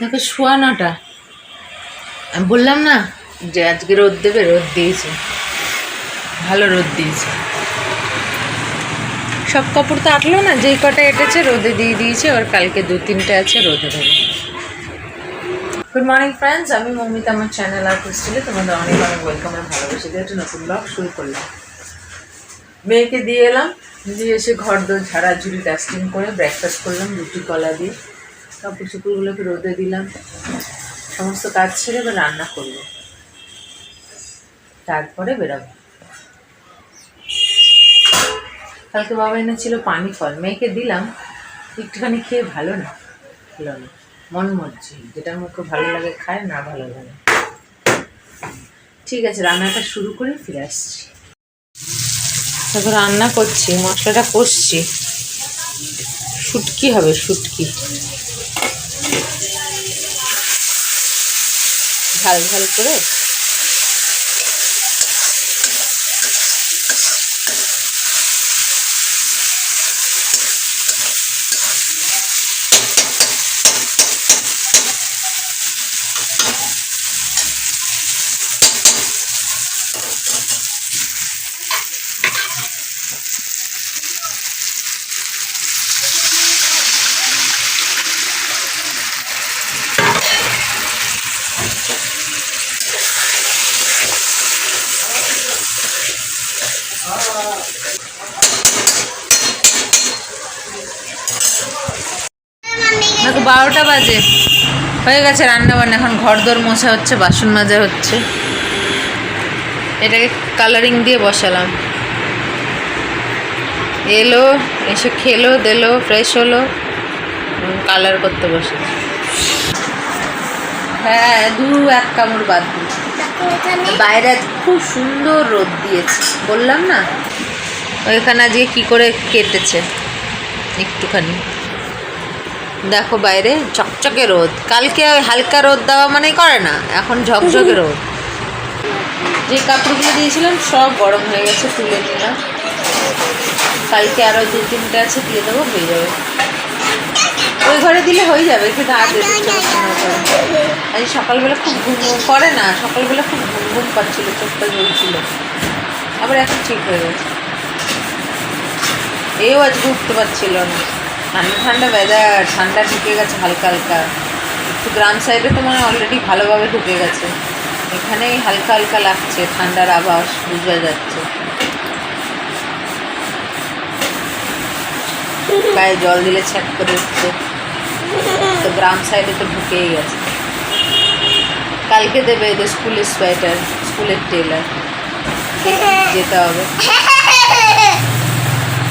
দেখো, শোয়া নটা। আমি বললাম না যে আজকে রোদ দেবে, রোদ দিয়েছে। ভালো রোদ দিয়েছে। সব কাপড় তো আটলো না, যেই কটা এটেছে রোদে দিয়ে দিয়েছে, আর কালকে দু তিনটে আছে রোদে দেবে। গুড মর্নিং ফ্রেন্ডস আমি মমিতা, আমার চ্যানেল আর ক্রিস্টালে তোমাদের অনেক অনেক ওয়েলকাম আর ভালোবাসি দিয়ে একটা নতুন ব্লগ শুরু করলাম। মেয়েকে দিয়ে এলাম, দিয়ে এসে ঘর দোর ঝাড়াঝুড়ি ডাস্টিং করে ব্রেকফাস্ট করলাম, রুটি কলা দিয়ে। কাপড় চুপড়গুলোকে রোদে দিলাম। সমস্ত কাজ ছেড়ে এবার রান্না করব। তারপরে বেরাবো। কালকে বাবা এনেছিল পানি ফল। মেয়েকে দিলাম। একটুখানি খেয়ে ভালো না। ভালো না। মন মরছে। যেটার মুখে ভালো লাগে খায়, না ভালো লাগে। ঠিক আছে, রান্নাটা শুরু করে ফিরে আসছি। তারপর রান্না করছি, মশলাটা কষছি। শুটকি হবে শুটকি। ঝাল ঝাল করে দেখো বারোটা বাজে। হয়ে গেছে রান্না বান্না এখন ঘর দোর মোছা হচ্ছে বাসন মাজা হচ্ছে। এটাকে কালারিং দিয়ে বসালাম। এলো এসে খেলো দিলো ফ্রেশ হলো কালার করতে বসেছে। হ্যাঁ দু এক কামড় বাদ বাইরে খুব সুন্দর রোদ দিয়েছে বললাম না? ওইখানে আজকে কি করে কেটেছে একটুখানি। দেখো বাইরে চকচকে রোদ। কালকে ওই হালকা রোদ দেওয়া মানেই করে না, এখন ঝকঝকে রোদ। যে কাপড়গুলো দিয়েছিলাম সব গরম হয়ে গেছে, তুলে নিলাম। কালকে আরও দু তিনটে আছে দিয়ে দেবো, হয়ে যাবে। ওই ঘরে দিলে হয়ে যাবে কিন্তু আর ঘরে। আজ সকালবেলা খুব ঘুম করে না, সকালবেলা খুব ঘুম ঘুম পাচ্ছিল চোখটা জ্বলছিল। আবার এখন ঠিক হয়ে গেছে। এও আজকে উঠতে পারছিল না। ঠান্ডা ঠান্ডা ওয়েদার ঠান্ডা ঢুকে গেছে হালকা হালকা। একটু গ্রাম সাইডে তো মানে অলরেডি ভালোভাবে ঢুকে গেছে। এখানেই হালকা হালকা লাগছে, ঠান্ডার আভাস বোঝা যাচ্ছে। গায়ে জল দিলে ছ্যাক করে উঠছে। তো গ্রাম সাইডে তো ঢুকেই গেছে। কালকে দেবে এদের স্কুলের সোয়েটার স্কুলের টেলার যেতে হবে।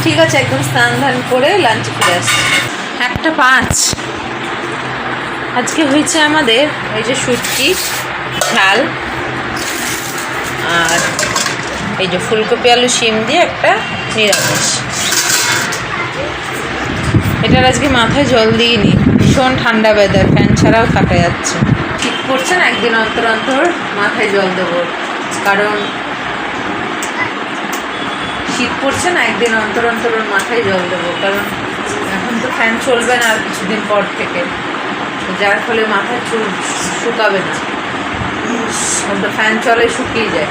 ঠিক আছে একদম স্নান ধান করে লাঞ্চ ফিরে আসছি। একটা পাঁচ। আজকে হয়েছে আমাদের এই যে শুটকি ঝাল আর এই যে ফুলকপি আলু শিম দিয়ে একটা নিরামিষ। এটার আজকে মাথায় জল দিইনি। ভীষণ ঠান্ডা ওয়েদার ফ্যান ছাড়াও থাকা যাচ্ছে। ঠিক করছেন একদিন অন্তর অন্তর মাথায় জল দেবো। কারণ শীত পড়ছে না, একদিন অন্তর অন্তর ওর মাথায় জল দেবো, কারণ এখন তো ফ্যান চলবে না আর কিছুদিন পর থেকে। যার ফলে মাথায় চুল শুকাবে না। তো ফ্যান চলে, শুকিয়ে যায়,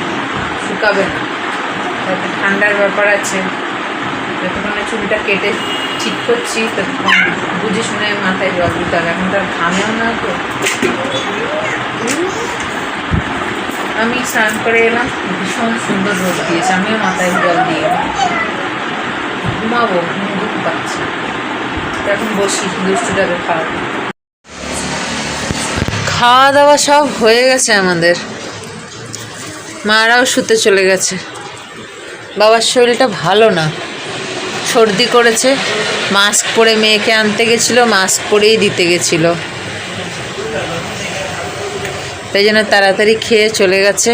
শুকাবে না। একটা ঠান্ডার ব্যাপার আছে। যতক্ষণে চুলটা কেটে ঠিক করছি, ততক্ষণ বুঝে শুনে মাথায় জল দিতে হবে। এখন তার ঘামেও না তো। আমি স্নান করে এলাম, ভীষণ সুন্দর রোদ দিয়েছে, আমিও মাথায় জল দিয়ে। ঘুমাবো, ঘুম ঘুম পাচ্ছি এখন বসি, দুষ্টুটাকে খাওয়াবো। খাওয়া দাওয়া সব হয়ে গেছে আমাদের। মারাও শুতে চলে গেছে। বাবার শরীরটা ভালো না। সর্দি করেছে, মাস্ক পরে মেয়েকে আনতে গেছিল, মাস্ক পরেই দিতে গেছিল। তাই জন্য তাড়াতাড়ি খেয়ে চলে গেছে।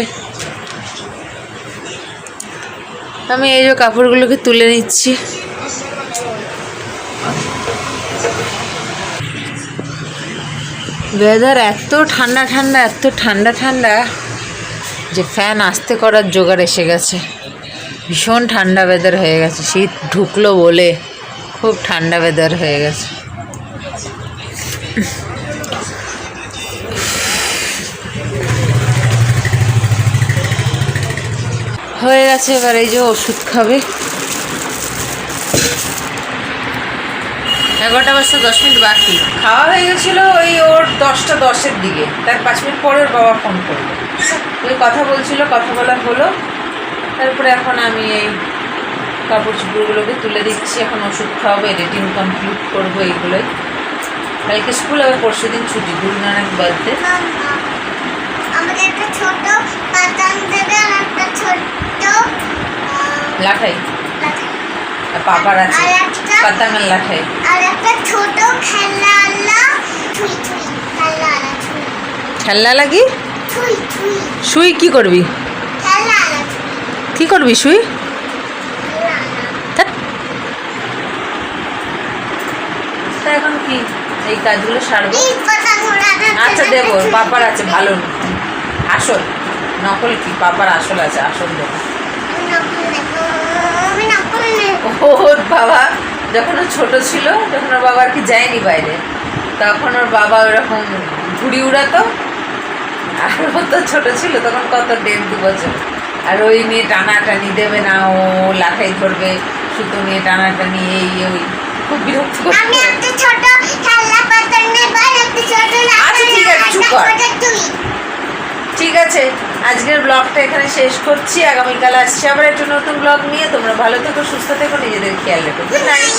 আমি এই যে কাপড়গুলোকে তুলে নিচ্ছি। ওয়েদার এত ঠান্ডা ঠান্ডা, এত ঠান্ডা ঠান্ডা যে ফ্যান আস্তে করার জোগাড় এসে গেছে। ভীষণ ঠান্ডা ওয়েদার হয়ে গেছে। শীত ঢুকলো বলে খুব ঠান্ডা ওয়েদার হয়ে গেছে। হয়ে গেছে এবার এই যে ওষুধ খাবে। এগারোটা বাজতে দশ মিনিট বাকি। খাওয়া হয়ে গেছিল ওই ওর দশটা দশের দিকে। তার পাঁচ মিনিট পরে ওর বাবা ফোন করল। ওই কথা বলছিল কথা বলা হলো। তারপরে এখন আমি এই কাপড় চোপড়গুলোকে তুলে দিচ্ছি এখন ওষুধ খাওয়াবো এডিটিং কমপ্লিট করব এইগুলোই। কালকে স্কুল আবার পরশু দিন ছুটি গুরু নানক বার্থডে একটা ছোট বাদাম দেবে আর একটা ছোট লাঠাই। পাপার আছে। পাতাঙ্গাল লাঠাই আর একটা ছোট খেলনা খেলনা লাগি শুই কি? করবি? খেলনা কি করবি শুই এখন কি? এই কাজগুলো সারবো। আচ্ছা দেবো পাপার আছে ভালো। আসল? নকল কি? বাবার আসল আছে, আসল দেবো আমি ও বাবা যখন ও ছোট ছিল, যখন ওর বাবা আর কি যায়নি বাইরে, তখন ওর বাবা ওরকম ঘুড়ি উড়াতো। আর ও তো ছোট ছিল, তখন কত দেড় দু বছর। আর ওই নিয়ে টানাটানি দেবে না, ও লাঠাই ধরবে, সুতো নিয়ে টানাটানি, এই, ওই। খুব বিরক্ত করতো। আমি একটা ছোট খেলনা পাতার নেব আর একটা ছোট আচ্ছা, ঠিক আছে, চুপ কর। তুই ঠিক আছে আজকের ব্লগটা এখানে শেষ করছি। আগামীকাল আসছি আবার একটু নতুন ব্লগ নিয়ে। তোমরা ভালো থেকো, সুস্থ থেকো, নিজেদের খেয়াল রেখো। Good night